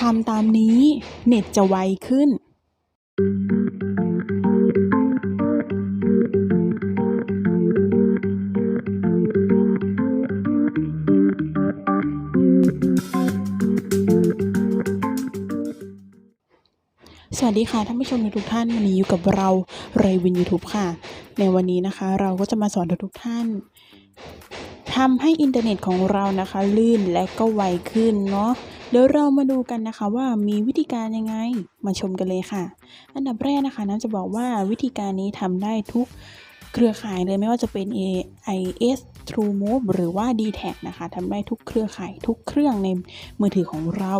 ทำตามนี้ เน็ตจะไวขึ้น สวัสดีค่ะท่านผู้ชมทุกท่านวันนี้อยู่กับเราเรวินยูทูบค่ะ ในวันนี้นะคะ เราก็จะมาสอนทุกท่านทำให้อินเทอร์เน็ตของเรานะคะ ลื่นและก็ไวขึ้นเนาะ เดี๋ยวเรามาดูกันนะคะว่ามีวิธีการยังไงมาชมกันเลยค่ะ อันดับแรกนะคะน้ำจะบอกว่าวิธีการนี้ทำได้ทุกเครือข่ายเลยไม่ว่าจะเป็น AIS TrueMove หรือว่า d t แทนะคะทำได้ทุกเครือข่ายทุกเครื่องในมือถือของเรา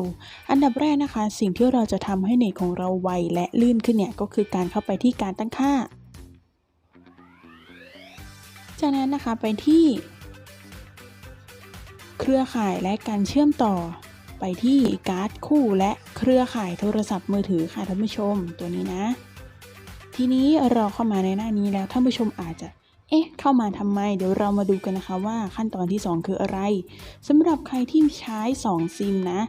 อันดับแรกนะคะ สิ่งที่เราจะทำให้เน็ตของเราไวและลื่นขึ้นเนี่ยก็คือการเข้าไปที่การตั้งค่า จากนั้นนะคะไปที่ เครือข่ายและการเชื่อมต่อ ไปที่การ์ดคู่และเครือข่ายโทรศัพท์มือถือค่ะท่านผู้ชมตัวนี้นะ ทีนี้เราเข้ามาในหน้านี้แล้วท่านผู้ชมอาจจะเอ๊ะเข้ามาทำไม เดี๋ยวเรามาดูกันนะคะว่าขั้นตอนที่ 2 คืออะไรสำหรับใครที่ใช้ 2 ซิมนะ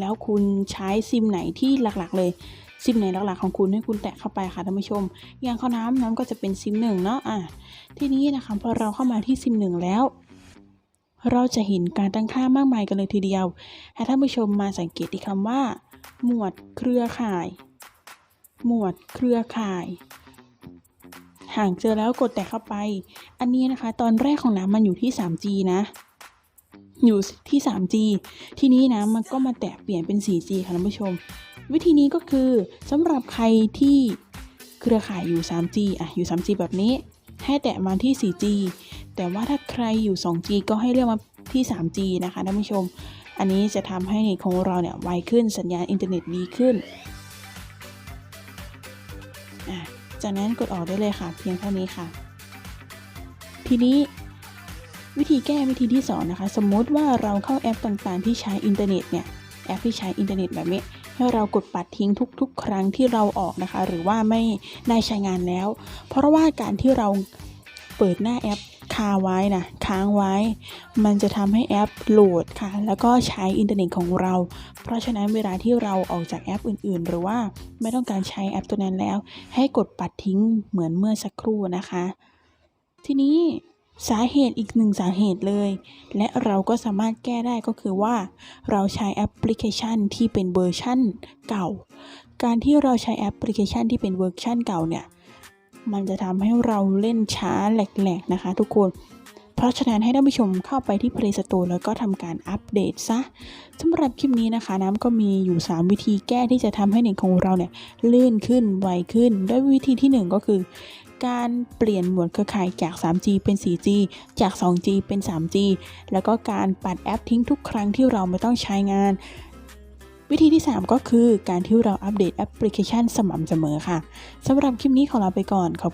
แล้วคุณใช้ซิมไหนที่หลักๆ เลยซิมไหนหลักๆของคุณให้คุณแตะเข้าไปค่ะท่านผู้ชม อย่างข้าวน้ำน้ำก็จะเป็นซิมหนึ่งเนาะอะทีนี้นะคะพอเราเข้ามาที่ซิมหนึ่งแล้ว เราจะเห็นการตั้งค่ามากมายกันเลยทีเดียว ให้ท่านผู้ชมมาสังเกตที่คำว่า หมวดเครือข่าย หมวดเครือข่าย ห่ากเจอแล้วกดแตะเข้าไป อันนี้นะคะ ตอนแรกของน้ำมันอยู่ที่ 3G นะ อยู่ที่ 3G ทีนี้นะมันก็มาแตะเปลี่ยนเป็น 4G ค่ะท่านผู้ชม วิธีนี้ก็คือสำหรับใครที่เครือข่ายอยู่ 3G อะ อยู่ 3G แบบนี้ ให้แตะมาที่ 4G แต่ว่าถ้าใครอยู่ 2G ก็ให้เลือกมาที่ 3G นะคะท่านผู้ชม อันนี้จะทำให้เน็ตของเราเนี่ยไวขึ้นสัญญาณอินเทอร์เน็ตดีขึ้น จากนั้นกดออกได้เลยค่ะ เพียงเท่านี้ค่ะ ทีนี้วิธีแก้วิธีที่ 2 นะคะ สมมติว่าเราเข้าแอปต่างๆ ที่ใช้อินเทอร์เน็ตเนี่ยแอปที่ใช้อินเทอร์เน็ตแบบนี้ให้เรากดปัดทิ้งทุก ๆ ครั้งที่เราออกนะคะ หรือว่าไม่ได้ใช้งานแล้ว เพราะว่าการที่เราเปิดหน้าแอป คาไว้นะค้างไว้ มันจะทำให้แอปโหลดค่ะ แล้วก็ใช้อินเทอร์เน็ตของเรา เพราะฉะนั้นเวลาที่เราออกจากแอปอื่น ๆ หรือว่าไม่ต้องการใช้แอปตัวนั้นแล้ว ให้กดปัดทิ้งเหมือนเมื่อสักครู่นะคะ ทีนี้สาเหตุอีกหนึ่งสาเหตุเลย และเราก็สามารถแก้ได้ก็คือว่า เราใช้แอปพลิเคชันที่เป็นเวอร์ชั่นเก่า การที่เราใช้แอปพลิเคชันที่เป็นเวอร์ชันเก่าเนี่ย มันจะทำให้เราเล่นช้าแหลกๆนะคะ ทุกคน เพราะฉะนั้นให้ท่านผู้ชมเข้าไปที่ Play Store แล้วก็ทำการอัปเดตซะสำหรับคลิปนี้นะคะ น้ำก็มีอยู่ 3 วิธีแก้ที่จะทำให้เน็ตของเราเนี่ยลื่นขึ้นไวขึ้น ด้วยวิธีที่ 1 ก็คือการเปลี่ยนหมวดเครือข่ายจาก 3G เป็น 4G จาก 2G เป็น 3G แล้วก็การปัดแอปทิ้งทุกครั้งที่เราไม่ต้องใช้งาน วิธีที่ 3 ก็คือการที่เราอัปเดตแอปพลิเคชันสม่ำเสมอค่ะสำหรับคลิปนี้ขอลาไปก่อนขอบ